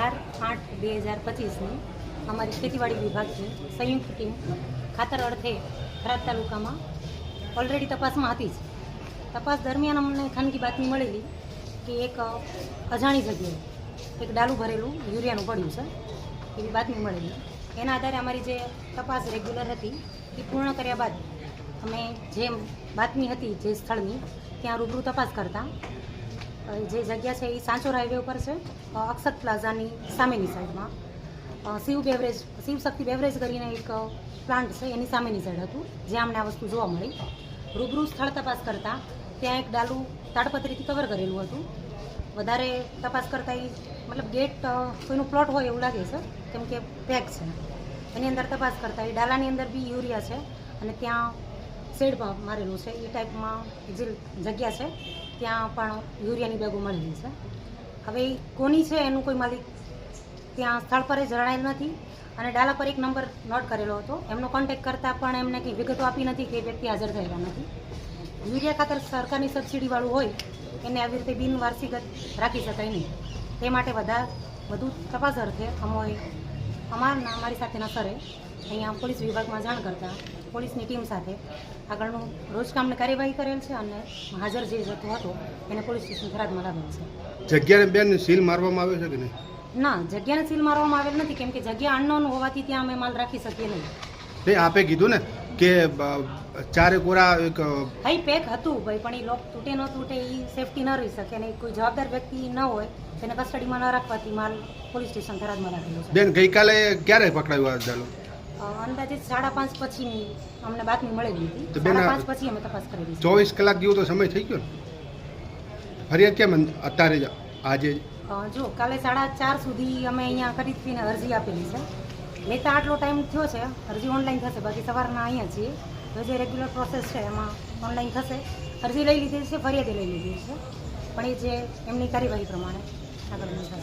અઢાર આઠ બે હજાર પચીસની અમારી ખેતીવાડી વિભાગની સંયુક્ત ટીમ ખાતર અર્થે થરાદ તાલુકામાં ઓલરેડી તપાસમાં હતી જ. તપાસ દરમિયાન અમને ખાનગી બાતમી મળેલી કે એક અજાણી જગ્યાએ એક ડાલું ભરેલું યુરિયાનું પડ્યું છે, એવી બાતમી મળેલી. એના આધારે અમારી જે તપાસ રેગ્યુલર હતી, એ પૂર્ણ કર્યા બાદ અમે જે બાતમી હતી જે સ્થળની, ત્યાં રૂબરૂ તપાસ કરતા જે જગ્યા છે એ સાંચોર હાઈવે ઉપર છે અક્ષત પ્લાઝાની સામેની સાઈડમાં શિવ બેવરેજ શિવ શક્તિ બેવરેજ કરીને એક પ્લાન્ટ છે, એની સામેની સાઈડ હતું, જ્યાં અમને આ વસ્તુ જોવા મળી. રૂબરૂ સ્થળ તપાસ કરતાં, ત્યાં એક ડાલું તાડપત્રીથી કવર કરેલું હતું. વધારે તપાસ કરતાં એ, મતલબ ગેટ કોઈનું પ્લોટ હોય એવું લાગે છે, કેમ કે પેક છે. એની અંદર તપાસ કરતાં એ ડાલાની અંદર બી યુરિયા છે, અને ત્યાં શેડ મારેલું છે. એ ટાઈપમાં જે જગ્યા છે ત્યાં પણ યુરિયાની બેગો મળેલી છે. હવે કોની છે એનું કોઈ માલિક ત્યાં સ્થળ પર જણાયેલ નથી. અને ડાલા પર એક નંબર નોટ કરેલો હતો. એમનો કોન્ટેક કરતાં પણ એમને કંઈ વિગતો આપી નથી કે વ્યક્તિ હાજર થયેલા નથી. યુરિયા ખાતર સરકારની સબસિડીવાળું હોય, એને આવી રીતે બિનવાર્ષિક રાખી શકાય નહીં. તે માટે વધારે વધુ તપાસ અર્થે અમોએ, અમારના, અમારી સાથેના સરે અહીંયા પોલીસ વિભાગમાં જાણ કરતા પોલીસની ટીમ સાથે આગળનું રોજકામની કાર્યવાહી કરેલ છે અને હાજર જે જતો હતો એને પોલીસ સ્ટેશન ફરિયાદમાં લાવેલ છે. જગ્યાને બેન સીલ મારવામાં આવ્યો છે કે નહીં? ના જગ્યાને સીલ મારવામાં આવેલ નથી કેમ કે જગ્યા અનનોન હોવાથી ત્યાં અમે માલ રાખી શકીએ નહીં. તે આપે કીધું ને કે ચારે કોરા એક હાઈ પેક હતું ભાઈ પણ એ લોક તૂટે ન તૂટે એ સેફટી ન રહી શકે અને કોઈ જવાબદાર વ્યક્તિ ન હોય તેને કસ્ટડીમાં ન રાખવાથી માલ પોલીસ સ્ટેશન ફરિયાદમાં રાખેલો છે. બેન ગઈકાલે ક્યારે પકડાયું આ અ, અંદાજે સાડા પાંચ પછી અમને બાતમી મળેલી હતી. સાડા પાંચ પછી અમે તપાસ કરેલી ચોવીસ કલાક જેવો તો સમય થઈ ગયો ને? ફરિયાદ કેમ અત્યારે જ આજે જો? કાલે સાડા ચાર સુધી અમે અહીંયા ખરીદીને અરજી આપેલી છે. લેતા આટલો ટાઈમ થયો છે અરજી ઓનલાઈન થશે. બાકી સવારના અહીંયા છીએ. તો જે રેગ્યુલર પ્રોસેસ છે એમાં ઓનલાઈન થશે. અરજી લઈ લીધી છે ફરિયાદી લઈ લીધી છે. પણ એ જે એમની કાર્યવાહી પ્રમાણે આગળ થશે